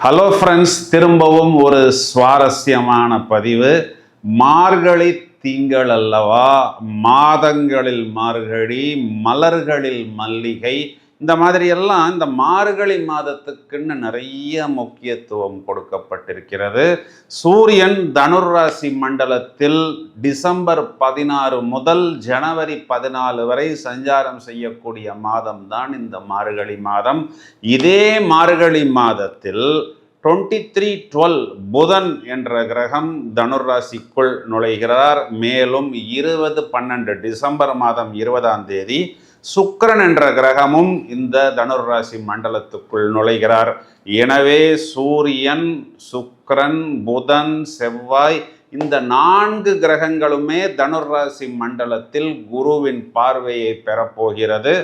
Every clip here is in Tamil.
ஹலோ ஃப்ரெண்ட்ஸ் திரும்பவும் ஒரு சுவாரஸ்யமான பதிவு. மார்கழி திங்கள் அல்லவா? மாதங்களில் மார்கழி மலர்களில் மல்லிகை இந்த மாதிரியெல்லாம் இந்த மார்கழி மாதத்துக்குன்னு நிறைய முக்கியத்துவம் கொடுக்கப்பட்டிருக்கிறது. சூரியன் தனுர்ராசி மண்டலத்தில் டிசம்பர் பதினாறு முதல் ஜனவரி பதினாலு வரை சஞ்சாரம் செய்யக்கூடிய மாதம் தான் இந்த மார்கழி மாதம். இதே மார்கழி மாதத்தில் டுவெண்ட்டி த்ரீ டுவெல் புதன் என்ற கிரகம் தனுர்ராசிக்குள் நுழைகிறார். மேலும் இருபது பன்னெண்டு டிசம்பர் மாதம் இருபதாம் தேதி சுக்கரன் என்ற கிரகமும் இந்த தனுராசி மண்டலத்துக்குள் நுழைகிறார். எனவே சூரியன் சுக்கரன் புதன் செவ்வாய் இந்த நான்கு கிரகங்களுமே தனுராசி மண்டலத்தில் குருவின் பார்வையை பெறப்போகிறது.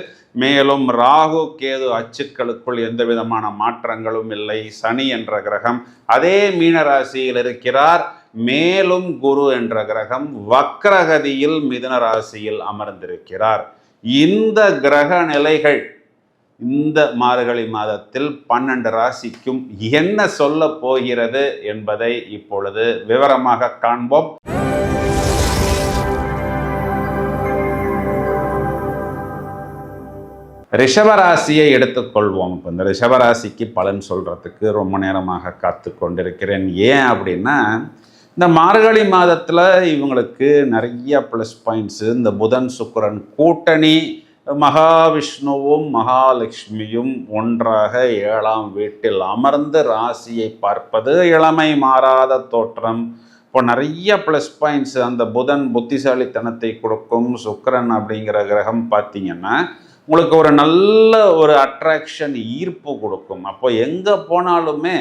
மேலும் ராகு கேது அச்சுக்களுக்குள் எந்த விதமான மாற்றங்களும் இல்லை. சனி என்ற கிரகம் அதே மீனராசியில் இருக்கிறார். மேலும் குரு என்ற கிரகம் வக்ரகதியில் மிதன ராசியில் அமர்ந்திருக்கிறார். இந்த கிரக நிலைகள் இந்த மார்கழி மாதத்தில் பன்னெண்டு ராசிக்கும் என்ன சொல்ல போகிறது என்பதை இப்பொழுது விவரமாக காண்போம். ரிஷபராசியை எடுத்துக்கொள்வோம். இப்போ இந்த ரிஷபராசிக்கு பலன் சொல்கிறதுக்கு ரொம்ப நேரமாக காத்து கொண்டிருக்கிறேன் ஏன் அப்படின்னா இந்த மார்கழி மாதத்தில் இவங்களுக்கு நிறைய ப்ளஸ் பாயிண்ட்ஸு இந்த புதன் சுக்கரன் கூட்டணி மகாவிஷ்ணுவும் மகாலட்சுமியும் ஒன்றாக ஏழாம் வீட்டில் அமர்ந்து ராசியை பார்ப்பது இளமை மாறாத தோற்றம். இப்போ நிறைய ப்ளஸ் பாயிண்ட்ஸ் அந்த புதன் புத்திசாலித்தனத்தை கொடுக்கும் சுக்கரன் அப்படிங்கிற கிரகம் பார்த்தீங்கன்னா உங்களுக்கு ஒரு நல்ல ஒரு அட்ராக்ஷன் ஈர்ப்பு கொடுக்கும். அப்போ எங்கே போனாலுமே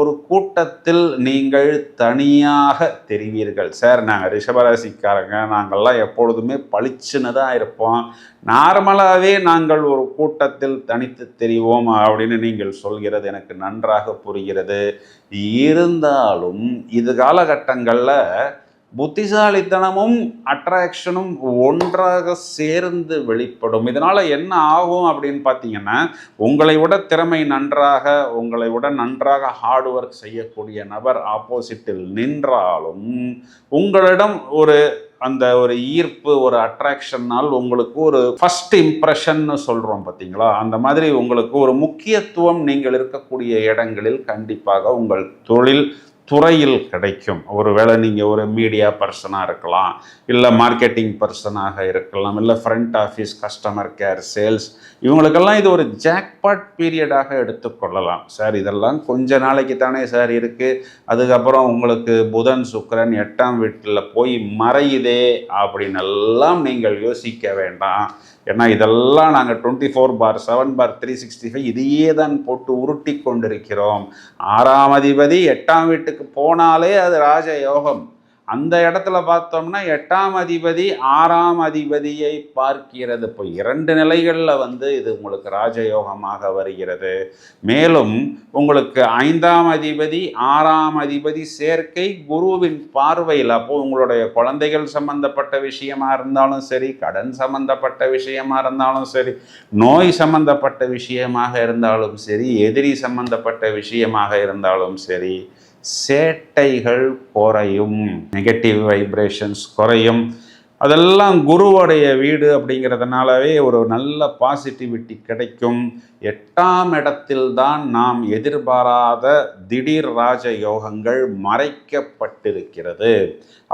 ஒரு கூட்டத்தில் நீங்கள் தனியாக தெரிவீர்கள். சார் நாங்கள் ரிஷபராசிக்காரங்க. நாங்கள்லாம் எப்பொழுதுமே பளிச்சுன்னு தான் இருப்போம். நார்மலாகவே நாங்கள் ஒரு கூட்டத்தில் தனித்து தெரிவோம் அப்படின்னு நீங்கள் சொல்கிறது எனக்கு நன்றாக புரிகிறது. இருந்தாலும் இது காலகட்டங்களில் புத்திசாலித்தனமும் அட்ராக்ஷனும் ஒன்றாக சேர்ந்து வெளிப்படும். இதனால் என்ன ஆகும் அப்படின்னு பார்த்தீங்கன்னா உங்களை விட திறமை நன்றாக உங்களை விட நன்றாக ஹார்ட் ஒர்க் செய்யக்கூடிய நபர் ஆப்போசிட்டில் நின்றாலும் உங்களிடம் ஒரு அந்த ஒரு ஈர்ப்பு ஒரு அட்ராக்ஷன்னால் உங்களுக்கு ஒரு ஃபஸ்ட் இம்ப்ரெஷன்னு சொல்கிறோம் பார்த்தீங்களா? அந்த மாதிரி உங்களுக்கு ஒரு முக்கியத்துவம் நீங்கள் இருக்கக்கூடிய இடங்களில் கண்டிப்பாக உங்கள் தொழில் துறையில் கிடைக்கும். ஒருவேளை நீங்கள் ஒரு மீடியா பர்சனாக இருக்கலாம் இல்லை மார்க்கெட்டிங் பர்சனாக இருக்கலாம் இல்லை front office customer care sales இவங்களுக்கெல்லாம் இது ஒரு ஜாக்பாட் பீரியடாக எடுத்துக்கொள்ளலாம் சார் இதெல்லாம் கொஞ்ச நாளைக்கு தானே சார் இருக்குது அதுக்கப்புறம் உங்களுக்கு புதன் சுக்கரன் எட்டாம் வீட்டில் போய் மறையுதே அப்படின்னு எல்லாம் நீங்கள் யோசிக்க வேண்டாம். ஏன்னா இதெல்லாம் நாங்கள் twenty four bar seven bar three sixty five இதையே தான் போட்டு உருட்டி கொண்டிருக்கிறோம். ஆறாம் அதிபதி எட்டாம் வீட்டுக்கு போனாலே அது ராஜ யோகம் அந்த இடத்துல பார்த்தோம்னா எட்டாம் அதிபதி ஆறாம் அதிபதியை பார்க்கிறது. இப்போ இரண்டு நிலைகளில் வந்து இது உங்களுக்கு ராஜயோகமாக வருகிறது. மேலும் உங்களுக்கு ஐந்தாம் அதிபதி ஆறாம் அதிபதி சேர்க்கை குருவின் பார்வையில் அப்போது உங்களுடைய குழந்தைகள் சம்பந்தப்பட்ட விஷயமா இருந்தாலும் சரி கடன் சம்பந்தப்பட்ட விஷயமா இருந்தாலும் சரி நோய் சம்பந்தப்பட்ட விஷயமாக இருந்தாலும் சரி எதிரி சம்பந்தப்பட்ட விஷயமாக இருந்தாலும் சரி சேட்டைகள் குறையும். நெகட்டிவ் வைப்ரேஷன்ஸ் குறையும். அதெல்லாம் குருவுடைய வீடு அப்படிங்கிறதுனாலவே ஒரு நல்ல பாசிட்டிவிட்டி கிடைக்கும். எட்டாம் இடத்தில்தான் நாம் எதிர்பாராத திடீர் ராஜ யோகங்கள் மறைக்கப்பட்டிருக்கிறது.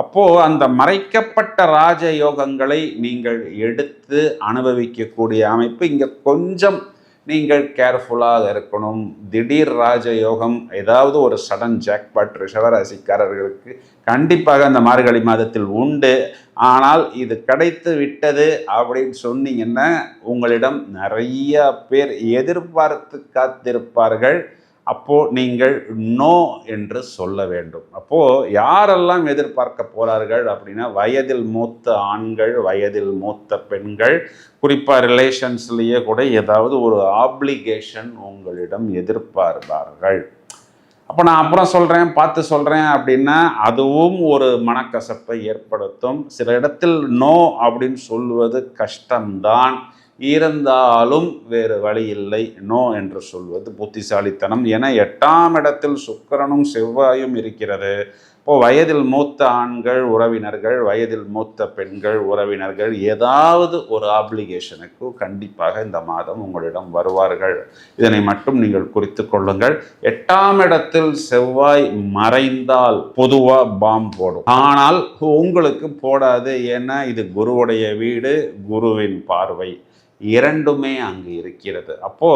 அப்போது அந்த மறைக்கப்பட்ட ராஜ யோகங்களை நீங்கள் எடுத்து அனுபவிக்கக்கூடிய அமைப்பு இங்கே கொஞ்சம் நீங்கள் கேர்ஃபுல்லாக இருக்கணும். திடீர் ராஜயோகம் ஏதாவது ஒரு சடன் ஜாக்பாட் ரிஷவராசிக்காரர்களுக்கு கண்டிப்பாக அந்த மார்கழி மாதத்தில் உண்டு. ஆனால் இது கிடைத்து விட்டது அப்படின்னு சொன்னீங்கன்னா உங்களிடம் நிறைய பேர் எதிர்பார்த்து காத்திருப்பார்கள். அப்போது நீங்கள் நோ என்று சொல்ல வேண்டும். அப்போது யாரெல்லாம் எதிர்பார்க்க போகிறார்கள் அப்படின்னா வயதில் மூத்த ஆண்கள் வயதில் மூத்த பெண்கள் குறிப்பாக ரிலேஷன்ஸ்லேயே கூட ஏதாவது ஒரு ஆப்ளிகேஷன் உங்களிடம் எதிர்பார்ப்பார்கள். அப்போ நான் அப்புறம் சொல்கிறேன் பார்த்து சொல்கிறேன் அப்படின்னா அதுவும் ஒரு மனக்கசப்பை ஏற்படுத்தும். சில இடத்தில் நோ அப்படின்னு சொல்லுவது கஷ்டம்தான். இருந்தாலும் வேறு வழி இல்லை நோ என்று சொல்வது புத்திசாலித்தனம். என எட்டாம் இடத்தில் சுக்கரனும் செவ்வாயும் இருக்கிறது. இப்போ வயதில் மூத்த ஆண்கள் உறவினர்கள் வயதில் மூத்த பெண்கள் உறவினர்கள் ஏதாவது ஒரு ஆப்ளிகேஷனுக்கு கண்டிப்பாக இந்த மாதம் உங்களிடம் வருவார்கள். இதனை மட்டும் நீங்கள் குறித்து கொள்ளுங்கள். எட்டாம் இடத்தில் செவ்வாய் மறைந்தால் பொதுவாக பாம் போடும். ஆனால் உங்களுக்கு போடாது. ஏன்னா இது குருவுடைய வீடு குருவின் பார்வை. இரண்டுமே அங்கு இருக்கிறது. அப்போ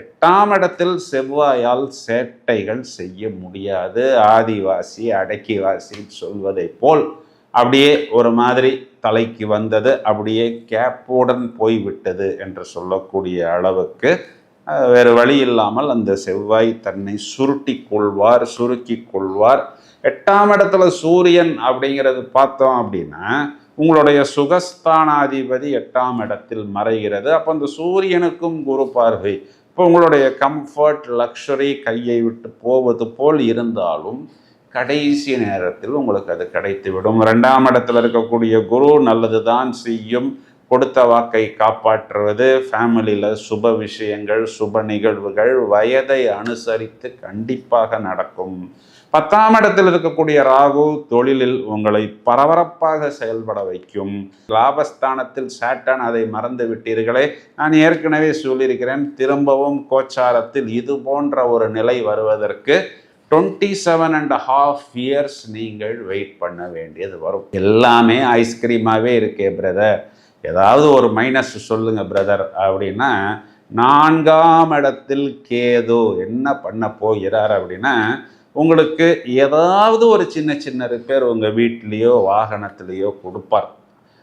எட்டாம் இடத்தில் செவ்வாயால் சேட்டைகள் செய்ய முடியாது. ஆதிவாசி அடக்கிவாசி சொல்வதை போல் அப்படியே ஒரு மாதிரி தலைக்கு வந்தது. அப்படியே கேப்புடன் போய்விட்டது என்று சொல்லக்கூடிய அளவுக்கு வேறு வழி இல்லாமல் அந்த செவ்வாய் தன்னை சுருட்டி கொள்வார் சுருக்கி கொள்வார். எட்டாம் இடத்துல சூரியன் அப்படிங்கிறது பார்த்தோம் அப்படின்னா உங்களுடைய சுகஸ்தானாதிபதி எட்டாம் இடத்தில் மறைகிறது. அப்போ அந்த சூரியனுக்கும் குரு பார்வை. இப்போ உங்களுடைய கம்ஃபர்ட் லக்ஷரி கையை விட்டு போவது போல் இருந்தாலும் கடைசி நேரத்தில் உங்களுக்கு அது கிடைத்துவிடும். ரெண்டாம் இடத்துல இருக்கக்கூடிய குரு நல்லது தான் செய்யும். கொடுத்த வாக்கை காப்பாற்றுவது ஃபேமிலியில் சுப விஷயங்கள் சுப நிகழ்வுகள் வயதை அனுசரித்து கண்டிப்பாக நடக்கும். பத்தாம் இடத்தில் இருக்கக்கூடிய ராகு தொழிலில் உங்களை பரபரப்பாக செயல்பட வைக்கும். லாபஸ்தானத்தில் சேட்டன் அதை மறந்து விட்டீர்களே. நான் ஏற்கனவே சொல்லியிருக்கிறேன் திரும்பவும் கோச்சாரத்தில் இது போன்ற ஒரு நிலை வருவதற்கு twenty seven and half years நீங்கள் வெயிட் பண்ண வேண்டியது வரும். எல்லாமே ஐஸ்கிரீமாகவே இருக்கே பிரதர் ஏதாவது ஒரு மைனஸ் சொல்லுங்க பிரதர் அப்படின்னா நான்காம் இடத்தில் கேது என்ன பண்ண போகிறார் அப்படின்னா உங்களுக்கு ஏதாவது ஒரு சின்ன சின்ன ரிப்பேர் உங்கள் வீட்லேயோ வாகனத்திலேயோ கொடுப்பார்.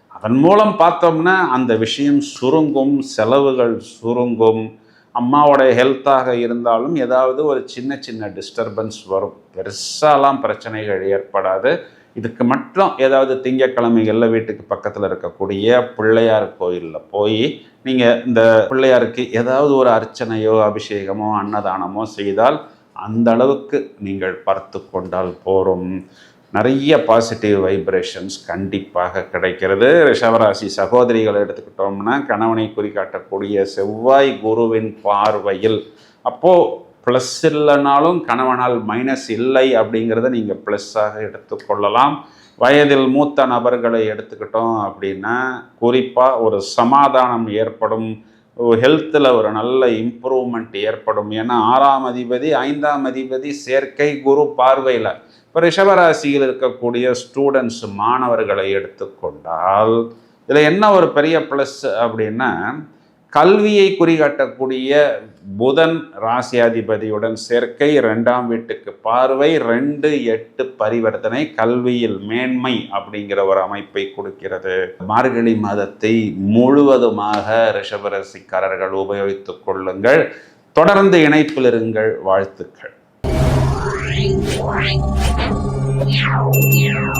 அதன் மூலம் பார்த்தோம்னா அந்த விஷயம் சுருங்கும் செலவுகள் சுருங்கும் அம்மாவோட ஹெல்த்தாக இருந்தாலும் ஏதாவது ஒரு சின்ன சின்ன டிஸ்டர்பன்ஸ் வரும். பெருசாலாம் பிரச்சனைகள் ஏற்படாது. இதுக்கு மட்டும் ஏதாவது திங்கக்கிழமைகளில் வீட்டுக்கு பக்கத்தில் இருக்கக்கூடிய பிள்ளையார் கோயிலில் போய் நீங்கள் இந்த பிள்ளையாருக்கு ஏதாவது ஒரு அர்ச்சனையோ அபிஷேகமோ அன்னதானமோ செய்தால் அந்த அளவுக்கு நீங்கள் பார்த்து கொண்டால் போகும் நிறைய பாசிட்டிவ் வைப்ரேஷன்ஸ் கண்டிப்பாக கிடைக்கிறது. ரிஷவராசி சகோதரிகளை எடுத்துக்கிட்டோம்னா கணவனை குறிக்காட்டக்கூடிய செவ்வாய் குருவின் பார்வையில் அப்போது ப்ளஸ் இல்லைனாலும் கணவனால் மைனஸ் இல்லை அப்படிங்கிறத நீங்கள் ப்ளஸ்ஸாக எடுத்துக்கொள்ளலாம் வயதில் மூத்த நபர்களை எடுத்துக்கிட்டோம் அப்படின்னா குறிப்பாக ஒரு சமாதானம் ஏற்படும் ஹெல்த்தில் ஒரு நல்ல இம்ப்ரூவ்மெண்ட் ஏற்படும். ஏன்னா ஆறாம் அதிபதி ஐந்தாம் அதிபதி சேர்க்கை குரு பார்வையில் இப்போ ரிஷபராசியில் இருக்கக்கூடிய ஸ்டூடெண்ட்ஸ் மாணவர்களை எடுத்துக்கொண்டால் இதில் என்ன ஒரு பெரிய ப்ளஸ் அப்படின்னா கல்வியை குறிகாட்டக்கூடிய புதன் ராசியாதிபதியுடன் சேர்க்கை ரெண்டாம் வீட்டுக்கு பார்வை ரெண்டு எட்டு பரிவர்த்தனை கல்வியில் மேன்மை அப்படிங்கிற ஒரு அமைப்பை கொடுக்கிறது. மார்கழி மாதத்தை முழுவதுமாக ரிஷபரசிக்காரர்கள் உபயோகித்துக் கொள்ளுங்கள். தொடர்ந்து இணைப்பில் இருங்கள். வாழ்த்துக்கள்.